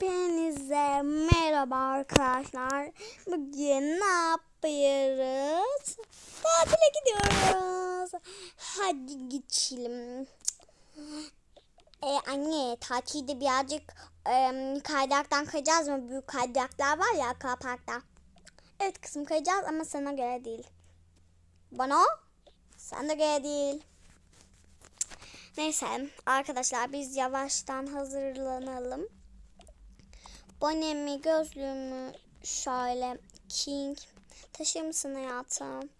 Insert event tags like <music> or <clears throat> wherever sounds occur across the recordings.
Hepinize merhaba arkadaşlar. Bugün ne yapıyoruz? Tatile gidiyoruz. Hadi geçelim. Ee, anne tatilde birazcık e, kaydıraktan kayacağız mı? Büyük kaydıraklar var ya akvaparkta. Evet kızım kayacağız ama sana göre değil. Bana sana göre değil. Neyse arkadaşlar biz yavaştan hazırlanalım. Bonemi gözlüğümü şöyle King taşır mısın hayatım?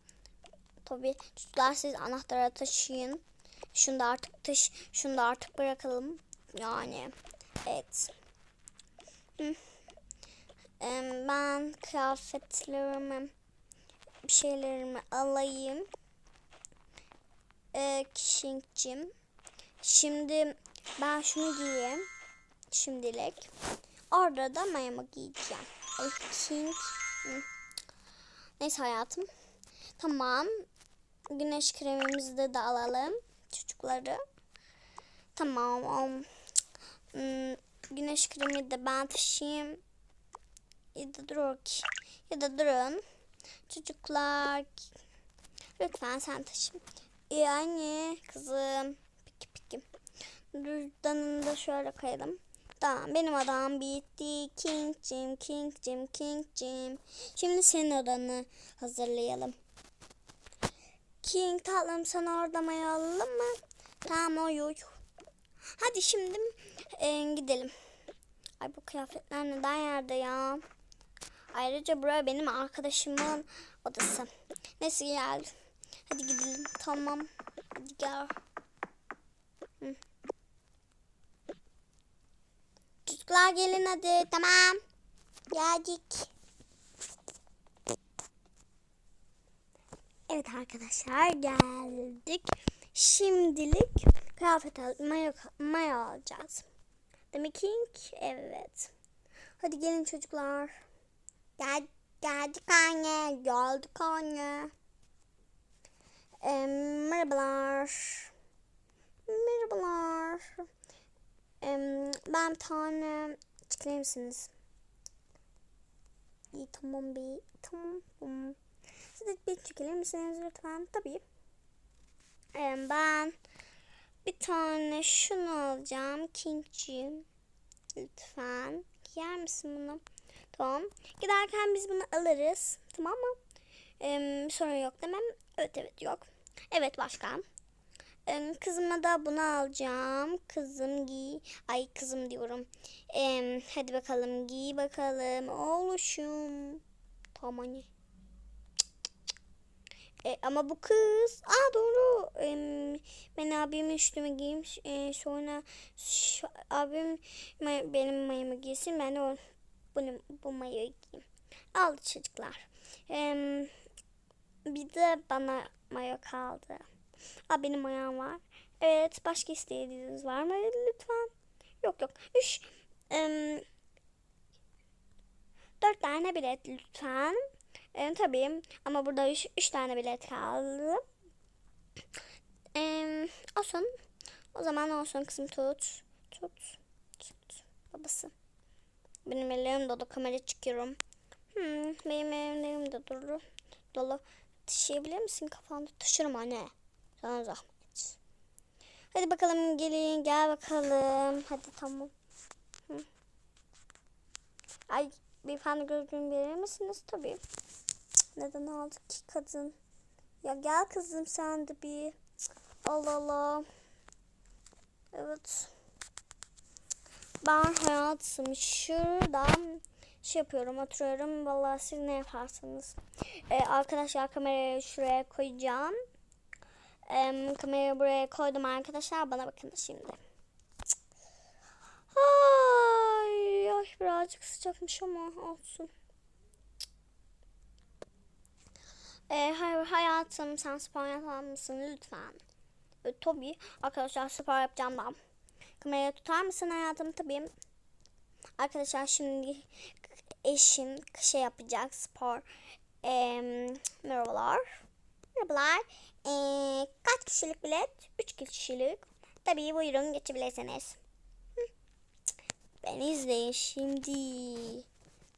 Tabii çocuklar siz anahtarı taşıyın. Şunu da artık taş, şunu da artık bırakalım. Yani evet. Ben kıyafetlerimi bir şeylerimi alayım. Ee. Şimdi ben şunu giyeyim. Şimdilik. Orada da mayomu giyeceğim. Ay King. Hı. Neyse hayatım. Tamam. Güneş kremimizi de, de alalım. Çocukları. Tamam. hmm, Güneş kremi de ben taşıyayım. Ya da dur ki. Ya da durun. Çocuklar. Lütfen sen taşı. İyi anne kızım. Peki peki. Cüzdanını da şöyle koyalım. Tamam benim odam bitti. Kingcim, Kingcim, Kingcim. Şimdi senin odanı hazırlayalım. King tatlım sana orada maya alalım mı? Tamam oy oy. Hadi şimdi e, gidelim. Ay bu kıyafetler neden yerde ya? Ayrıca buraya benim arkadaşımın odası. Neyse gel. Hadi gidelim. Tamam. Hadi gel. Hı. Çocuklar gelin hadi. Tamam. Geldik. Evet arkadaşlar geldik. Şimdilik kıyafet al mayo, mayo alacağız. Demek evet. Hadi gelin çocuklar. Gel, geldik anne. Geldik anne. Ee, merhabalar. Merhabalar. Ben bir tane çıkar mısınız? İyi tamam bir tamam. tamam. Siz de bir çekilir misiniz lütfen? Tabii. Ben bir tane şunu alacağım. Kingciğim. Lütfen. Yer misin bunu? Tamam. Giderken biz bunu alırız. Tamam mı? Ee, sorun yok demem. Evet evet yok. Evet başkan. Kızıma da bunu alacağım. Kızım giy. Ay kızım diyorum. Hadi bakalım giy bakalım. Oluşum. Tamam anne. E, ama bu kız. Aa doğru. E, ben abimin üstümü giyeyim. E, sonra abim may- benim mayımı giysin. Ben de bunu, bu mayoyu giyeyim. Aldı çocuklar. E, bir de bana mayo kaldı. Aa, benim mayam var. Evet. Başka istediğiniz var mı? Lütfen. Yok yok. Üç. E, dört tane bilet lütfen. E, tabii ama burada üç, üç tane bilet kaldı. E, olsun. O zaman olsun kızım tut. Tut. Tut. Babası. Benim ellerim dolu kamera çıkıyorum. Hmm, benim ellerim de dolu. Dolu. Taşıyabilir misin kafanda? Taşırım anne. Sana zahmet. Hadi bakalım gelin gel bakalım. Hadi tamam. Hı. Ay beyefendi gözlüğümü verir misiniz? Tabii. Neden aldı ki kadın? Ya gel kızım sen de bir. Allah Allah. Evet. Ben hayatım şuradan şey yapıyorum oturuyorum. Vallahi siz ne yaparsanız. Ee, arkadaşlar kamerayı şuraya koyacağım. Ee, kamerayı buraya koydum arkadaşlar. Bana bakın şimdi. Ay, ay birazcık sıcakmış ama olsun. E, hayatım sen spor yapar mısın lütfen? E, tabii arkadaşlar spor yapacağım ben. Kamerayı tutar mısın hayatım? Tabii. Arkadaşlar şimdi eşim şey yapacak spor. E, merhabalar. Merhabalar. E, kaç kişilik bilet? Üç kişilik. Tabii buyurun geçebilirsiniz. Ben izleyin şimdi.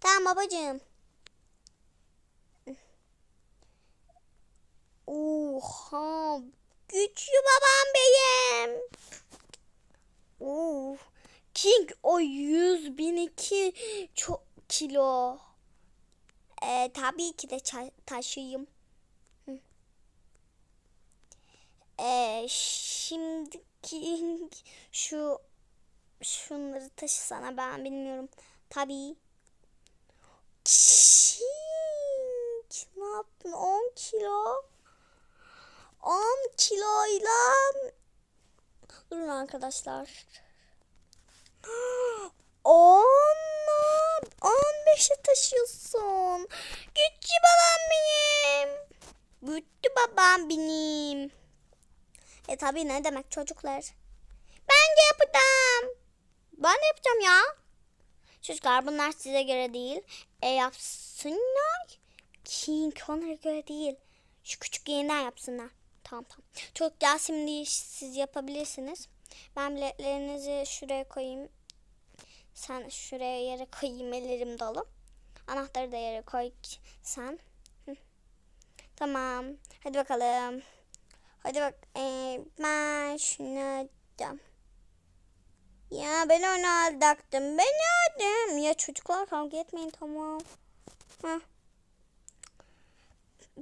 Tamam babacığım. Oha. Güçlü babam benim. Oo. King o 100 bin iki çok kilo. Ee, tabii ki de taşıyayım. Hı. Ee, şimdi King <laughs> şu şunları taşısana ben bilmiyorum. Tabii. King ne yaptın 10 kilo? 10 kiloyla Durun arkadaşlar. <gasps> 10 15'e taşıyorsun. Güçlü babam benim. Güçlü babam benim. E tabi ne demek çocuklar. Ben de yapacağım. Ben de yapacağım ya. Çocuklar bunlar size göre değil. E yapsınlar. King onlara göre değil. Şu küçük yeniden yapsınlar. Tamam tamam. Çocuklar şimdi siz yapabilirsiniz. Ben biletlerinizi şuraya koyayım. Sen şuraya yere koyayım ellerim dolu. Anahtarı da yere koy sen. Tamam. Hadi bakalım. Hadi bak. Ee, ben şunu alacağım. Ya ben onu alacaktım. Ben aldım. Ya çocuklar kavga etmeyin tamam. Heh.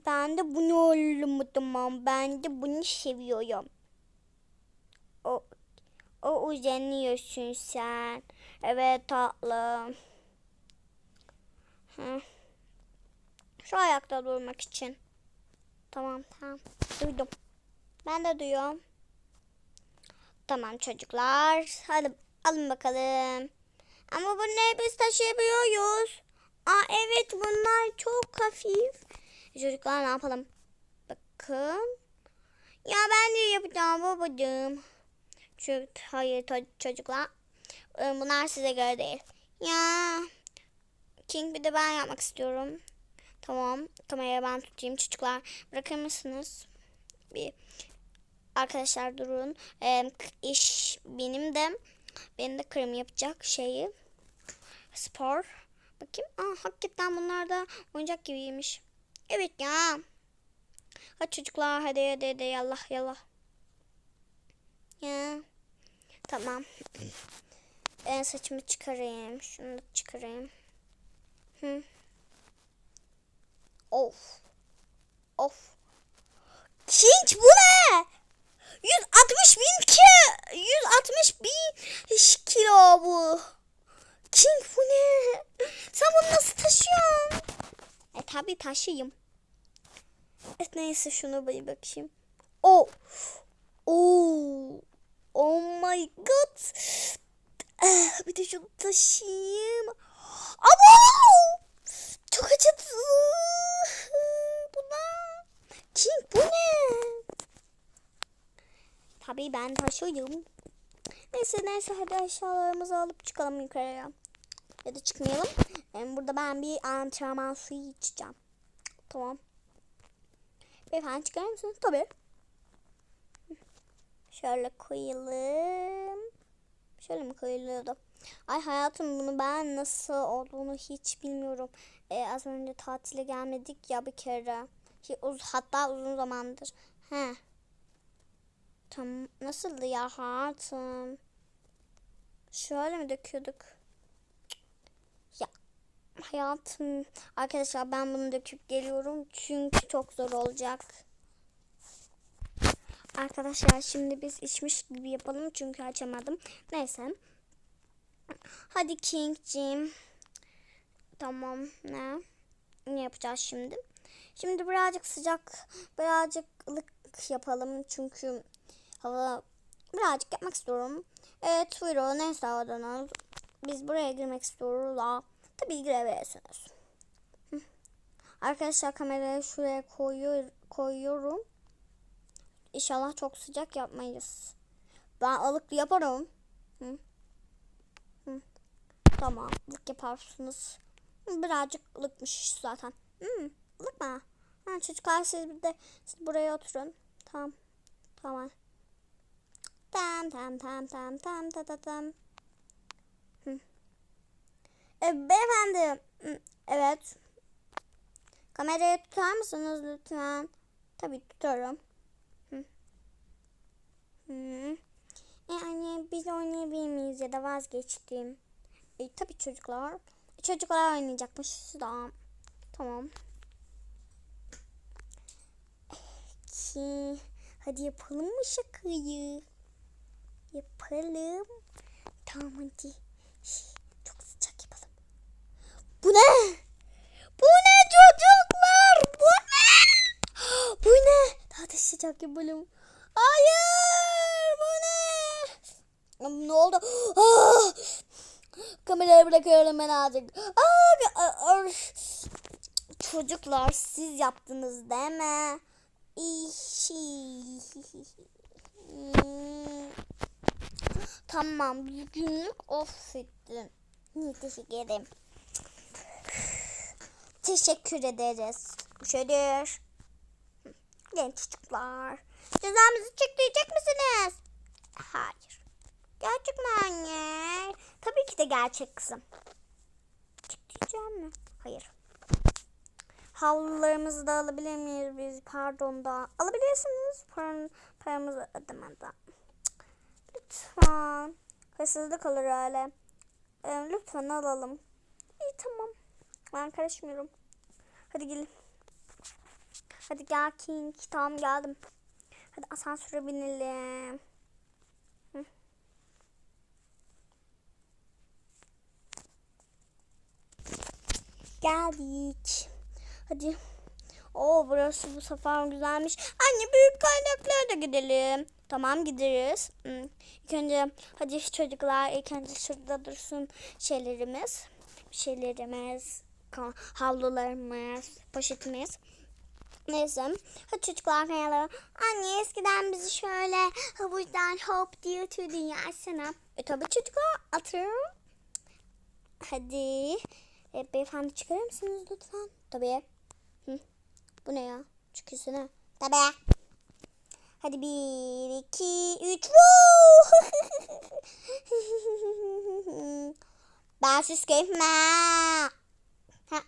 Ben de bunu oğlum tamam. Ben de bunu seviyorum. O, o uzanıyorsun sen. Evet tatlım. Hı. Şu ayakta durmak için. Tamam tamam. Duydum. Ben de duyuyorum. Tamam çocuklar. Hadi alın bakalım. Ama bunları biz taşıyabiliyoruz. Aa evet bunlar çok hafif. Çocuklar ne yapalım? Bakın. Ya ben de yapacağım babacığım. Çünkü hayır çocuklar. Ee, Bunlar size göre değil. Ya. King bir de ben yapmak istiyorum. Tamam. Kamerayı ben tutayım. Çocuklar bırakır mısınız? Bir. Arkadaşlar durun. Ee, iş benim de benim de kırım yapacak şeyi. Spor. Bakayım. Aa, hakikaten bunlar da oyuncak gibiymiş. Evet ya. Hadi çocuklar hadi hadi hadi yallah yallah. Ya. Tamam. <clears throat> Ben saçımı çıkarayım. Şunu da çıkarayım. Hı. Of. Of. King bu ne? 160 bin ki 160 bin kilo bu. King bu ne? Sen bunu nasıl taşıyorsun? E tabi taşıyayım. Evet neyse şunu bir bakayım. Oh. Oh. Oh my god. Ah, bir de şunu taşıyayım. Abo! Çok acıdı. Bu ne? King bu ne? Tabii ben taşıyorum. Neyse neyse hadi eşyalarımızı alıp çıkalım yukarıya. Ya da çıkmayalım. Em, Burada ben bir antrenman suyu içeceğim. Tamam. Beyefendi çıkar mısınız? Tabii. Şöyle koyalım. Şöyle mi koyuluyordu? Ay hayatım bunu ben nasıl olduğunu hiç bilmiyorum. Ee, az önce tatile gelmedik ya bir kere. Hatta uzun zamandır. He. Tam nasıldı ya hayatım? Şöyle mi döküyorduk? Ya hayatım arkadaşlar ben bunu döküp geliyorum çünkü çok zor olacak. Arkadaşlar şimdi biz içmiş gibi yapalım çünkü açamadım. Neyse. Hadi King'cim. Tamam ne? Ne yapacağız şimdi? Şimdi birazcık sıcak, birazcık ılık yapalım çünkü hava birazcık yapmak istiyorum. Evet buyurun neyse odanız. Biz buraya girmek istiyoruz. Aa, tabii girebilirsiniz. Arkadaşlar kamerayı şuraya koyuyor, koyuyorum. İnşallah çok sıcak yapmayız. Ben ılık yaparım. Hı. Hı. Tamam ılık yaparsınız. Birazcık ılıkmış zaten. Hı, ılık mı? Ha, çocuklar siz bir de siz buraya oturun. Tamam. Tamam. Tam tam tam tam tam tam tam tam. Hı. E, beyefendi. Evet. Kamerayı tutar mısınız lütfen? Tabii tutarım. Hı. Hı. E anne biz oynayabilir miyiz ya da vazgeçtim. E, tabii çocuklar. Çocuklar oynayacakmış da. Tamam. Ki hadi yapalım mı şakayı? Yapalım. Tamam hadi. Şş, Çok sıcak yapalım. Bu ne? Bu ne çocuklar? Bu ne? Bu ne? Daha da sıcak yapalım. Hayır! Bu ne? Ne oldu? Ah! Kamerayı bırakıyorum ben artık. Aa, a- a- Çocuklar siz yaptınız değil mi? İşi. <laughs> Tamam bugünlük affettim. İyi, Teşekkür ederim. Teşekkür ederiz. Müşedir. Genç çocuklar. Cezamızı çekleyecek misiniz? Hayır. Gerçek mi anne? Tabii ki de gerçek kızım. Çekleyeceğim mi? Hayır. Havlularımızı da alabilir miyiz biz? Pardon da. Alabilirsiniz. Paran, paramızı ödemeden. Lütfen. Hırsızlık olur öyle. Ee, lütfen alalım. İyi tamam. Ben karışmıyorum. Hadi gelin. Hadi gel King. Tamam geldim. Hadi asansöre binelim. Hı. Geldik. Hadi. Oo burası bu sefer güzelmiş. Anne büyük kaynaklara da gidelim. Tamam gideriz. Hmm. İlk önce hadi çocuklar ilk önce şurada dursun şeylerimiz. Şeylerimiz, havlularımız, poşetimiz. Neyse. Hadi çocuklar kayalara. Anne eskiden bizi şöyle havuzdan hop diye ötürdün ya sana. E tabi çocuklar atıyorum. Hadi. E, beyefendi çıkarır mısınız lütfen? Tabii. Hı. Bu ne ya? Çıkıyorsun Tabii. Hadi bir, iki, üç. <laughs> Ben. Ha.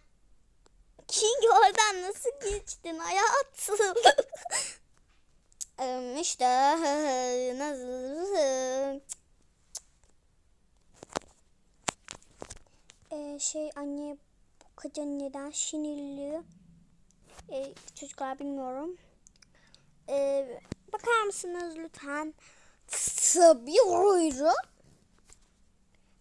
King oradan nasıl geçtin hayatım? <laughs> İşte nasıl? Ee, şey anne bu kadın neden sinirli? Ee, çocuklar bilmiyorum. Ee, bakar mısınız lütfen? Buyurun.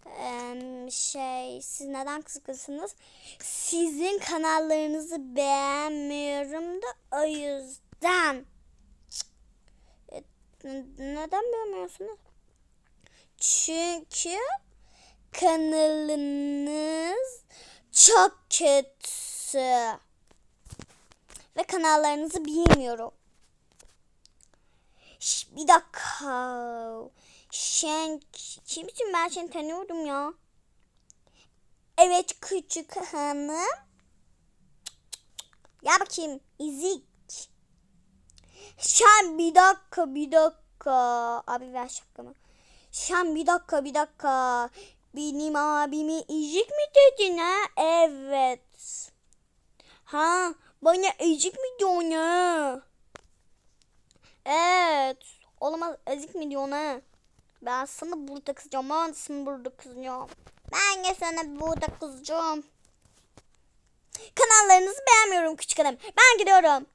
Ee, şey siz neden kızgınsınız? Sizin kanallarınızı beğenmiyorum da o yüzden. N- neden beğenmiyorsunuz? Çünkü kanalınız çok kötü. Ve kanallarınızı bilmiyorum. Bir dakika. Sen kimsin ben seni tanıyorum ya. Evet küçük hanım. Gel bakayım izik. Sen bir dakika bir dakika. Abi ver şapkamı. Sen bir dakika bir dakika. Benim abime ezik mi dedin ha? Evet. Ha bana ezik mi diyorsun ha? Evet. Olamaz ezik mi diyorsun ha? Ben sana burada kızacağım. Ben sana burada kızacağım. Ben de sana burada kızacağım. Kanallarınızı beğenmiyorum küçük hanım. Ben gidiyorum.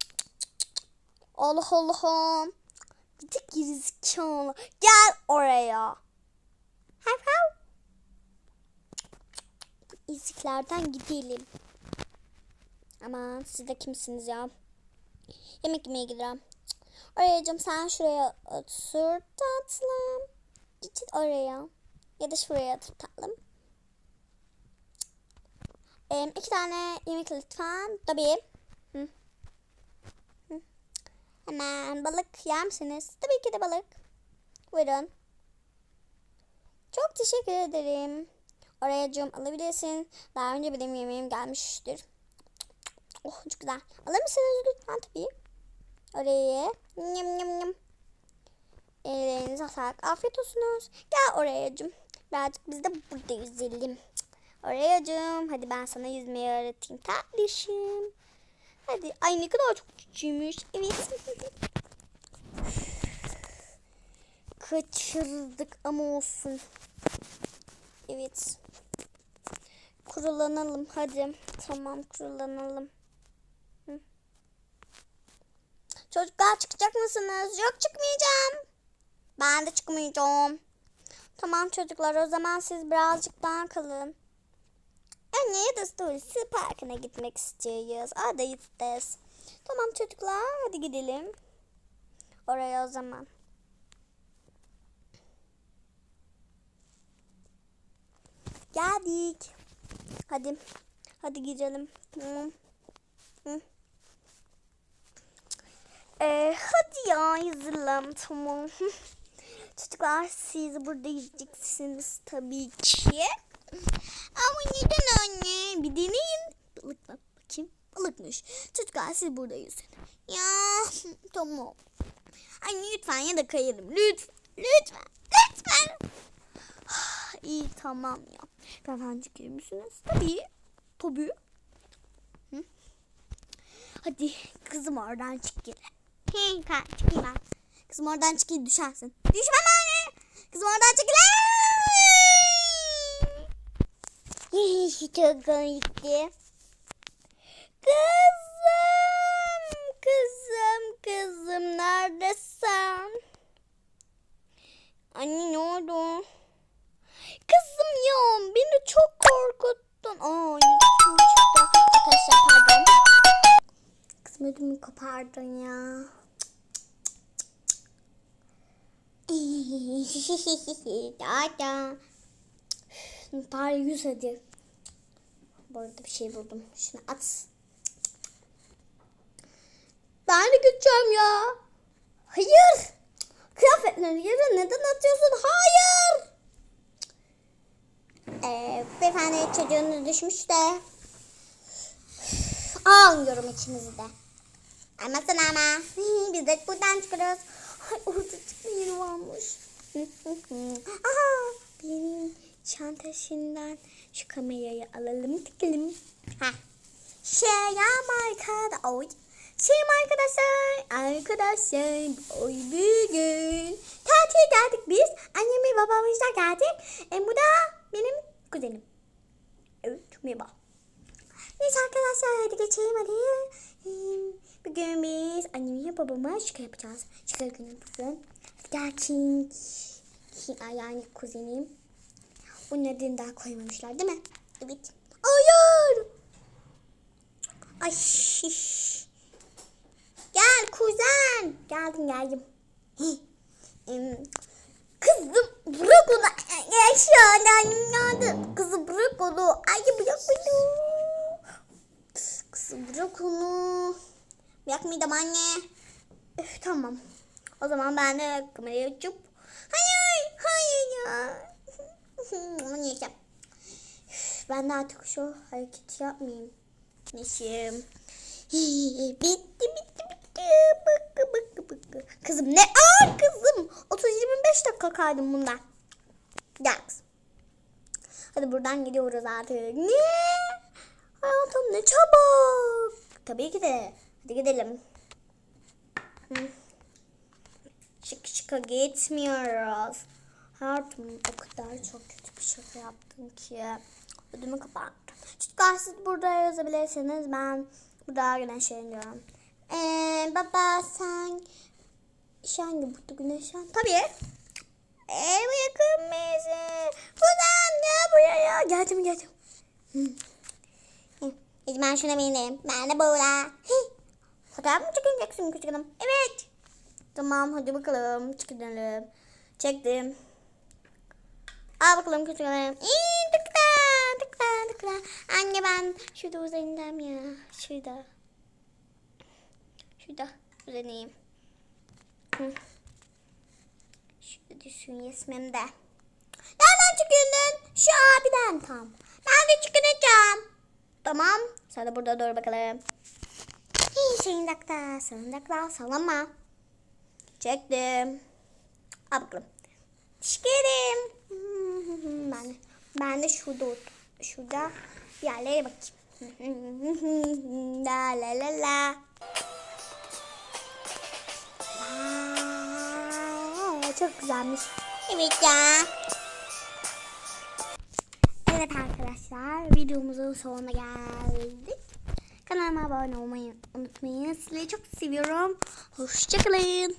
Allah Allah'ım. Bir de gerizekalı. Gel oraya. Hav. İziklerden gidelim. Aman siz de kimsiniz ya? Yemek yemeye gidelim. Orayacığım sen şuraya otur tatlım. Git oraya. Ya da şuraya otur tatlım. Ee, iki tane yemek lütfen. Tabii. Hı. Hı. Hemen balık yer misiniz? Tabii ki de balık. Buyurun. Çok teşekkür ederim. Orayacığım alabilirsin. Daha önce benim yemeğim gelmiştir. Oh çok güzel. Alır mısınız lütfen tabii. Oraya. Yum yum yum. Ellerinize sağlık. Afiyet olsunuz. Gel orayacığım. Birazcık biz de burada yüzelim. Orayacığım hadi ben sana yüzmeyi öğreteyim tatlışım. Hadi ay ne kadar çok küçüğmüş. Evet. <laughs> Kaçırdık ama olsun. Evet. Kurulanalım hadi. Tamam kurulanalım. Hı. Çocuklar çıkacak mısınız? Yok çıkmayacağım. Ben de çıkmayacağım. Tamam çocuklar o zaman siz birazcık daha kalın. Anne ya da Story parkına gitmek istiyoruz. Hadi gideceğiz. Tamam çocuklar hadi gidelim. Oraya o zaman. Geldik. Hadi. Hadi gidelim. Tamam. Hı. Ee, hadi ya hazırlan tamam. <laughs> Çocuklar siz burada yiyeceksiniz tabii ki. Ama neden anne? Bir deneyin. Balık bak bakayım. Balıkmış. Çocuklar siz burada yüzün. Ya <laughs> tamam. Anne lütfen ya da kayarım. Lütfen. Lütfen. Lütfen. <sighs> İyi tamam ya. Ben çıkıyor musunuz? Tabii. Tabii. Hı? Hadi kızım oradan çık gir. Ben çıkayım ben. Kızım oradan çıkayım düşersin. Düşmem anne. Kızım oradan çık. <laughs> Çok komikti. Kızım. Kızım. Kızım neredesin? Anne ne oldu? Kızım ya beni çok korkuttun. Aa yüzüm çıktı. Arkadaşlar pardon. Ödümü kopardın ya. <laughs> da. Bari yüz hadi. Bu arada bir şey buldum. Şunu at. Ben de gideceğim ya. Hayır. Kıyafetleri yere neden atıyorsun? Hayır. Ee, beyefendi çocuğunuz düşmüş de. Ağlıyorum ikimizi de. Ama sana <laughs> ama. Biz de buradan çıkıyoruz. Ay orada çıkma yeri varmış. <laughs> Aha benim çantasından şu kamerayı alalım tıkalım. Ha. Şey ya arkada oy. Şey arkadaşlar arkadaşlar oy bugün tatil geldik biz annem ve babamızla geldik. E, bu da benim kuzenim. Evet merhaba. Neyse arkadaşlar hadi geçelim hadi. Bugün biz annemle babama şaka yapacağız. Şaka günü bugün. King yani kuzenim. Onun adını daha koymamışlar değil mi? Evet. Hayır. Ay. Gel kuzen. Geldim geldim. Kızım bırak onu. Aşağıdan yandı. Kızım bırak onu. Ay bırak onu. Kızım bırak onu. Bırakmayacağım anne. Üf, tamam. O zaman ben de kamerayı açıp. Hayır. Hayır ya. <laughs> Neyse. Üf, Ben de artık şu hareketi yapmayayım. Neyse. <laughs> Bitti bitti bitti. Bıkkı bıkkı bıkkı. Kızım ne ağır kızım. 30-25 dakika kaydım bundan. Gel kızım. Hadi buradan gidiyoruz artık. Ne? Hayatım ne çabuk. Tabii ki de. Hadi gidelim. Hı. Şık şıka gitmiyoruz. Hayatım o kadar çok kötü bir şaka yaptım ki. Ödümü kapattım. Çocuklar siz burada yazabilirsiniz. Ben burada güneşleniyorum. Ee, baba sen şu hangi burada güneşlen? Tabii. Ev yakın mıyız? Buradan gel buraya. Geldim geldim. Hı. Ben şuna bineyim. Ben de Buğra. Fotoğraf mı çekeceksin küçük hanım? Evet. Tamam hadi bakalım. Çıkalım. Çektim. Al bakalım küçük hanım. İyi tıkla tıkla tıkla. Anne ben şurada uzanacağım ya. Şurada. Şurada uzanayım. Hı. Şurada düşün resmimde. Nereden çıkıyorsun? Şu abiden tam. Ben de çıkacağım. Tamam. De burada dur bakalım. Şeyin dakika. Senin dakika. Sallama. Çektim. Al bakalım. <laughs> Ben, ben de şurada otur. şurada yerlere bakayım. <laughs> la la la la. Çok güzelmiş. Evet ya. Evet arkadaşlar videomuzun sonuna geldik. Kanalıma abone olmayı unutmayın. Sizleri çok seviyorum. Hoşçakalın.